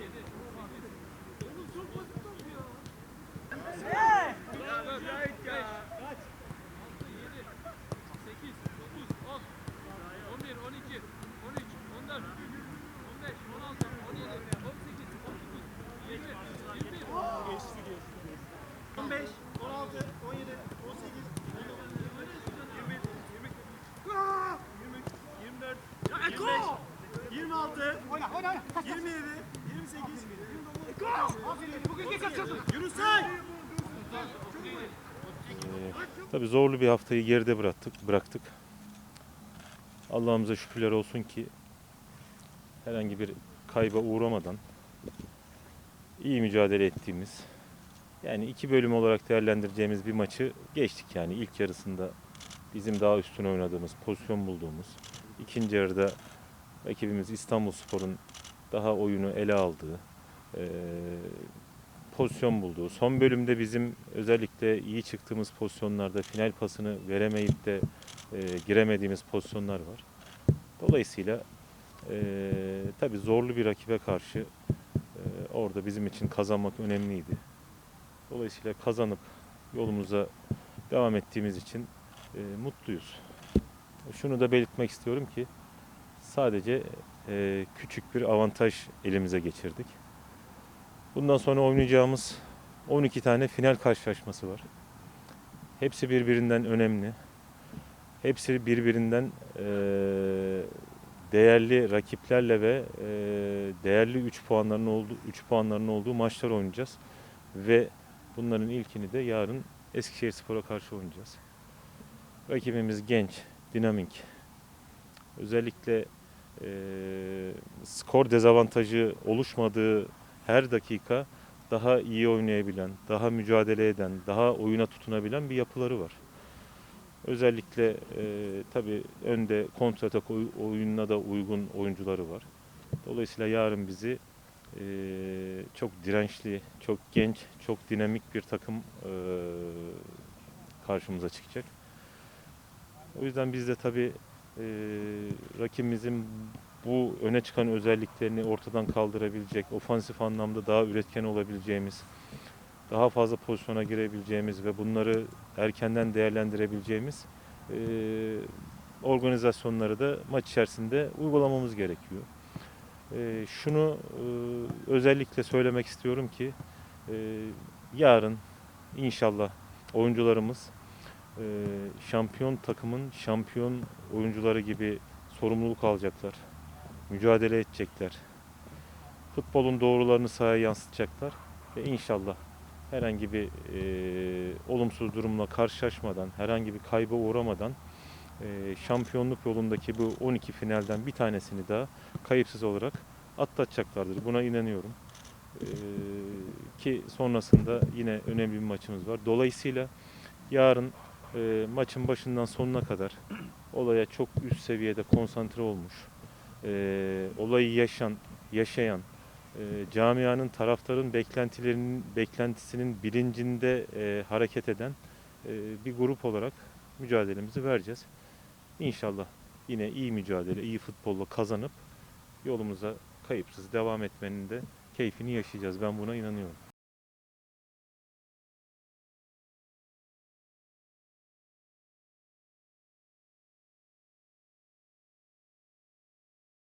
Eko! 29, Bugün kaçırdın. Yunus Say! Tabii zorlu bir haftayı geride bıraktık. bıraktık. Allah'ımıza şükürler olsun ki herhangi bir kayba uğramadan iyi mücadele ettiğimiz yani iki bölüm olarak değerlendireceğimiz bir maçı geçtik yani ilk yarısında bizim daha üstün oynadığımız, pozisyon bulduğumuz, ikinci yarıda rakibimiz İstanbulspor'un daha oyunu ele aldığı, eee, pozisyon bulduğu, son bölümde bizim özellikle iyi çıktığımız pozisyonlarda final pasını veremeyip de eee, giremediğimiz pozisyonlar var. Dolayısıyla eee tabii zorlu bir rakibe karşı eee, orada bizim için kazanmak önemliydi. Dolayısıyla kazanıp yolumuza devam ettiğimiz için eee, mutluyuz. Şunu da belirtmek istiyorum ki sadece eee, küçük bir avantaj elimize geçirdik. Bundan sonra oynayacağımız 12 tane final karşılaşması var. Hepsi birbirinden önemli. Hepsi birbirinden eee, değerli rakiplerle ve eee, değerli 3 puanların olduğu 3 puanların olduğu maçlar oynayacağız ve bunların ilkini de yarın Eskişehirspor'a karşı oynayacağız. Rakibimiz genç, dinamik. Özellikle eee, skor dezavantajı oluşmadığı her dakika daha iyi oynayabilen, daha mücadele eden, daha oyuna tutunabilen bir yapıları var. Özellikle e, tabii önde kontratak oy- oyununa da uygun oyuncuları var. Dolayısıyla yarın bizi e, çok dirençli, çok genç, çok dinamik bir takım e, karşımıza çıkacak. O yüzden biz de tabii e, rakibimizin bu öne çıkan özelliklerini ortadan kaldırabilecek, ofansif anlamda daha üretken olabileceğimiz, daha fazla pozisyona girebileceğimiz ve bunları erkenden değerlendirebileceğimiz e, organizasyonları da maç içerisinde uygulamamız gerekiyor. E, şunu e, özellikle söylemek istiyorum ki e, yarın inşallah oyuncularımız e, şampiyon takımın şampiyon oyuncuları gibi sorumluluk alacaklar mücadele edecekler. Futbolun doğrularını sahaya yansıtacaklar ve inşallah herhangi bir e, olumsuz durumla karşılaşmadan, herhangi bir kayba uğramadan e, şampiyonluk yolundaki bu 12 finalden bir tanesini daha kayıpsız olarak atlatacaklardır. Buna inanıyorum. E, ki sonrasında yine önemli bir maçımız var. Dolayısıyla yarın e, maçın başından sonuna kadar olaya çok üst seviyede konsantre olmuş e, olayı yaşan, yaşayan, e, camianın, taraftarın beklentilerinin beklentisinin bilincinde e, hareket eden e, bir grup olarak mücadelemizi vereceğiz. İnşallah yine iyi mücadele, iyi futbolla kazanıp yolumuza kayıpsız devam etmenin de keyfini yaşayacağız. Ben buna inanıyorum.